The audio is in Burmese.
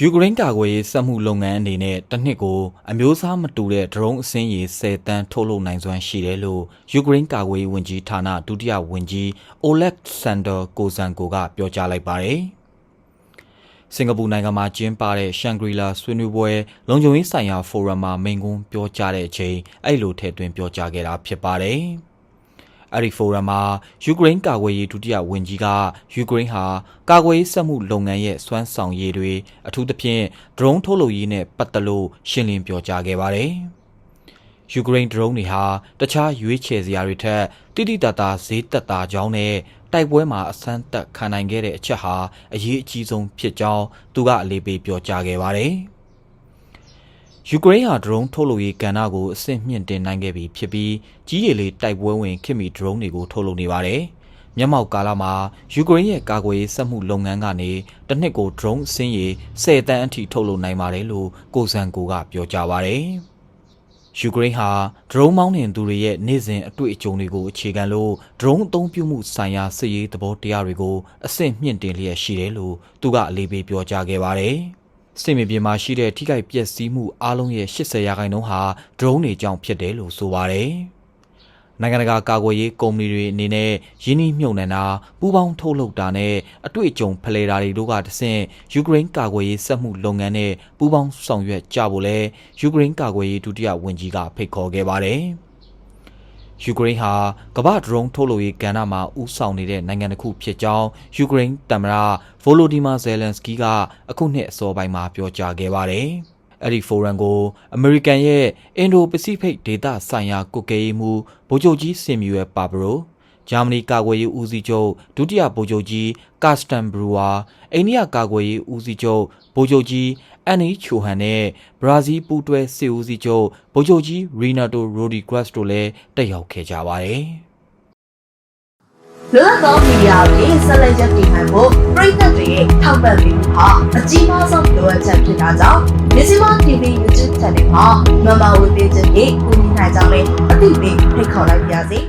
ယူကရိန်းကာကွယ်ရေးစက်မှုလုပ်ငန်းအနေနဲ့တစ်နှစ်ကိုအမျိုးအစားမတူတဲ့ဒရုန်းအစင်းရေ10တန်းထုတ်လုပ်နိုင်စွမ်းရှိတယ်လို့ယူကရိန်းကာကွယ်ရေးဝန်ကြီးဌာနဒုတိယဝန်ကြီး Oleg Sander Kozanko ကပြောကြားလိုက်ပါတယ်။စင်ကာပူနိုင်ငံမှာကျင်းပတဲ့ရှန်ဂရီလာဆွေးနွေးပွဲလုံခြုံရေးဆိုင်ရာဖိုရမ်မှာမိန့်ခွန်းပြောကြားတဲ့အချိန်အဲ့လိုထည့်သွင်းပြောကြားခဲ့တာဖြစ်ပါတယ်။ အဲ့ဒီဖိုရမ်မှာယူကရိန်းကာကွယ်ရေးဒုတိယဝန်ကြီးကယူကရိန်းဟာကာကွယ်ရေးစက်မှုလုပ်ငန်းရဲ့စွမ်းဆောင်ရည်တွေအထူးသဖြင့်ဒရုန်းထုတ်လုပ်ရေးနဲ့ပတ်သက်လို့ရှင်းလင်းပြောကြားခဲ့ပါတယ်။ယူကရိန်းဒရုန်းတွေဟာတခြားရွေးချယ်စရာတွေထက်တိတိတတ်တာဈေးသက်သာကြောင်းနဲ့တိုက်ပွဲမှာအဆန်းသက်ခံနိုင်ခဲ့တဲ့အချက်ဟာအရေးအကြီးဆုံးဖြစ်ကြောင်းသူကအလေးပေးပြောကြားခဲ့ပါတယ်။ ယူကရိန်းဟာဒရုန်းထုတ်လုပ်ရေးကဏ္ဍကိုအဆင့်မြင့်တင်နိုင်ခဲ့ပြီဖြစ်ပြီးကြီးရည်လေးတိုက်ပွဲဝင်ခင်မီဒရုန်းတွေကိုထုတ်လုပ်နေပါတယ်။မျက်မှောက်ကာလမှာယူကရိန်းရဲ့ကာကွယ်ရေးစက်မှုလုပ်ငန်းကနေတစ်နှစ်ကိုဒရုန်းအစင်းရေ10တန်းအထိထုတ်လုပ်နိုင်ပါတယ်လို့ကိုဇန်ကိုကပြောကြားပါတယ်။ယူကရိန်းဟာဒရုန်းမောင်းနှင်သူတွေရဲ့နေ့စဉ်အတွေ့အကြုံတွေကိုအခြေခံလို့ဒရုန်းအသုံးပြုမှုဆိုင်ရာစစ်ရေးသဘောတရားတွေကိုအဆင့်မြင့်တင်လျက်ရှိတယ်လို့သူကအလေးပေးပြောကြားခဲ့ပါတယ်။ စစ်မြေပြင်မှာရှိတဲ့ထိခိုက်ပျက်စီးမှုအလုံးရဲ့80ရာခိုင်နှုန်းဟာဒရုန်းတွေကြောင့်ဖြစ်တယ်လို့ဆိုပါတယ်။နိုင်ငံတကာကာကွယ်ရေးကုမ္ပဏီတွေအနေနဲ့ယင်းနှိမ့်မြုပ်နှံတာပူးပေါင်းထုတ်လုပ်တာနဲ့အတွေ့အကြုံဖလှယ်တာတွေတို့ကတဆင့်ယူကရိန်းကာကွယ်ရေးစက်မှုလုပ်ငန်းနဲ့ပူးပေါင်းဆောင်ရွက်ကြဖို့လဲယူကရိန်းကာကွယ်ရေးဒုတိယဝန်ကြီးကဖိတ်ခေါ်ခဲ့ပါတယ်။ ယူကရိန်းဟာကမ္ဘာဒရုန်းထုတ်လုပ်ရေးကဏ္ဍမှာဥဆောင်နေတဲ့နိုင်ငံတစ်ခုဖြစ်ကြောင်းယူကရိန်းသမ္မတဗိုလိုဒီမာဇယ်လန်စကီးကအခုနှစ်အစောပိုင်းမှာပြောကြားခဲ့ပါတယ်။အဲ့ဒီဖိုရမ်ကိုအမေရိကန်ရဲ့အင်ဒိုပစိဖိတ်ဒေသဆိုင်ရာကုကဲရေးမှူးဗိုလ်ချုပ်ကြီးစင်မြူရဲ့ပါဘရို ဂျာမနီကာကွယ်ရေးဦးစီးချုပ်ဒုတိယဗိုလ်ချုပ်ကြီးကာစတန်ဘရူဝါအိန္ဒိယကာကွယ်ရေးဦးစီးချုပ်ဗိုလ်ချုပ်ကြီးအန်နီချိုဟန်နဲ့ဘရာဇီးပူးတွဲစစ်ဦးစီးချုပ်ဗိုလ်ချုပ်ကြီးရီနာတိုရိုဒီဂရက်စ်တို့လည်းတက်ရောက်ခဲ့ကြပါတယ်။လွတ်လပ်သောမီဒီယာတွေဆက်လက်ရပ်တည်နိုင်ဖို့ပြည်သက်တွေရဲ့ထောက်ပံ့ပေးမှုဟာအကြီးမားဆုံးလိုအပ်ချက်ဖြစ်တာကြောင့်မြစီမ TV YouTube Channel မှာမမဝေပေးခြင်းဖြင့်ကူညီနိုင်ကြောင်းလည်းအသိပေးဖိတ်ခေါ်လိုက်ပါရစေ။